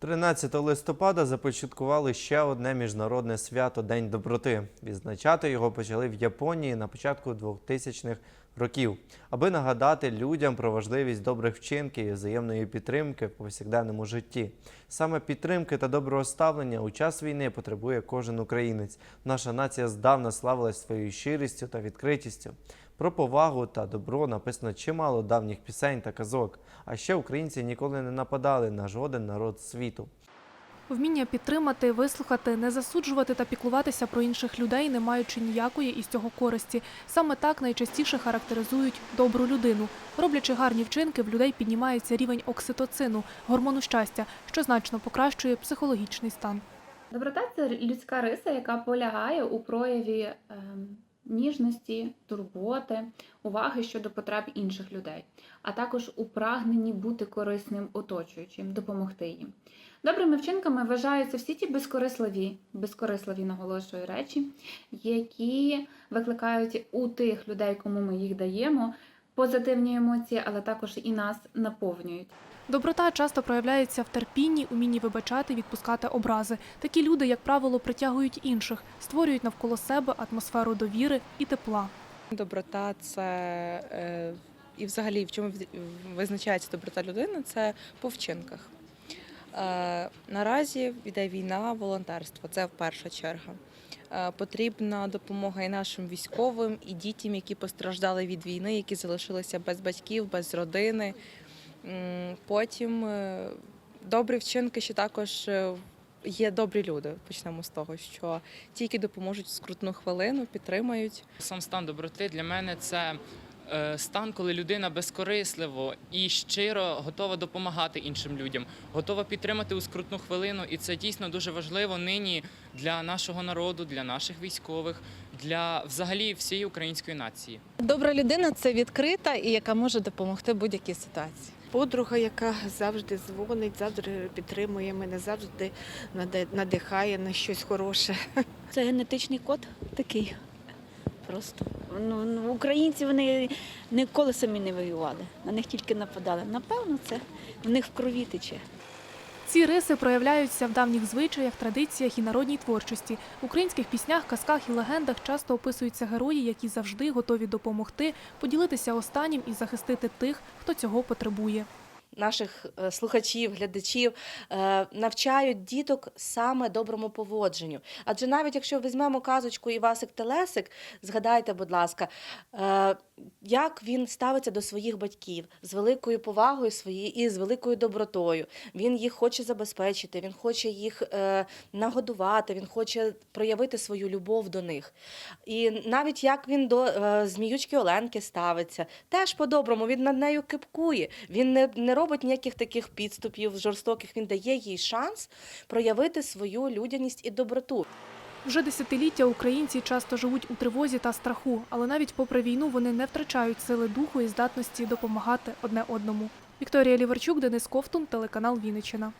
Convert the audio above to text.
13 листопада започаткували ще одне міжнародне свято День доброти. Відзначати його почали в Японії на початку 2000-х років, аби нагадати людям про важливість добрих вчинків і взаємної підтримки в повсякденному житті. Саме підтримки та доброго ставлення у час війни потребує кожен українець. Наша нація здавна славилась своєю щирістю та відкритістю. Про повагу та добро написано чимало давніх пісень та казок. А ще українці ніколи не нападали на жоден народ світу. Вміння підтримати, вислухати, не засуджувати та піклуватися про інших людей, не маючи ніякої із цього користі. Саме так найчастіше характеризують добру людину. Роблячи гарні вчинки, в людей піднімається рівень окситоцину, гормону щастя, що значно покращує психологічний стан. Доброта це людська риса, яка полягає у прояві ем, ніжності, турботи, уваги щодо потреб інших людей, а також у прагненні бути корисним оточуючим, допомогти їм. Добрими вчинками вважаються всі ті безкорисливі, безкорисливі наголошую речі, які викликають у тих людей, кому ми їх даємо, позитивні емоції, але також і нас наповнюють. Доброта часто проявляється в терпінні, умінні вибачати, відпускати образи. Такі люди, як правило, притягують інших, створюють навколо себе атмосферу довіри і тепла. Доброта це е, і взагалі в чому визначається доброта людини, це по вчинках. Е, наразі йде війна, волонтерство це в перша черга. Е, потрібна допомога і нашим військовим, і дітям, які постраждали від війни, які залишилися без батьків, без родини. Потім е, добрі вчинки ще також е, є добрі люди. Почнемо з того, що ті, які допоможуть в скрутну хвилину, підтримають. Сам стан доброти для мене це е, стан, коли людина безкорисливо і щиро готова допомагати іншим людям, готова підтримати у скрутну хвилину. І це дійсно дуже важливо нині для нашого народу, для наших військових, для взагалі всієї української нації. Добра людина це відкрита і яка може допомогти будь-якій ситуації. Подруга, яка завжди дзвонить, завжди підтримує мене, завжди надихає на щось хороше. Це генетичний код такий. Просто. Ну, ну, українці вони ніколи самі не воювали, на них тільки нападали. Напевно, це в них в крові тече. Ці риси проявляються в давніх звичаях, традиціях і народній творчості. В українських піснях, казках і легендах часто описуються герої, які завжди готові допомогти, поділитися останнім і захистити тих, хто цього потребує. Наших е, слухачів, глядачів е, навчають діток саме доброму поводженню. Адже навіть якщо візьмемо казочку Івасик Телесик, згадайте, будь ласка, е, як він ставиться до своїх батьків з великою повагою своєю і з великою добротою. Він їх хоче забезпечити, він хоче їх нагодувати, він хоче проявити свою любов до них. І навіть як він до зміючки Оленки ставиться, теж по-доброму, він над нею кипкує. Він не, не робить ніяких таких підступів жорстоких, він дає їй шанс проявити свою людяність і доброту. Вже десятиліття українці часто живуть у тривозі та страху, але навіть попри війну вони не втрачають сили духу і здатності допомагати одне одному. Вікторія Ліварчук, Денис Ковтун, телеканал Вінниччина.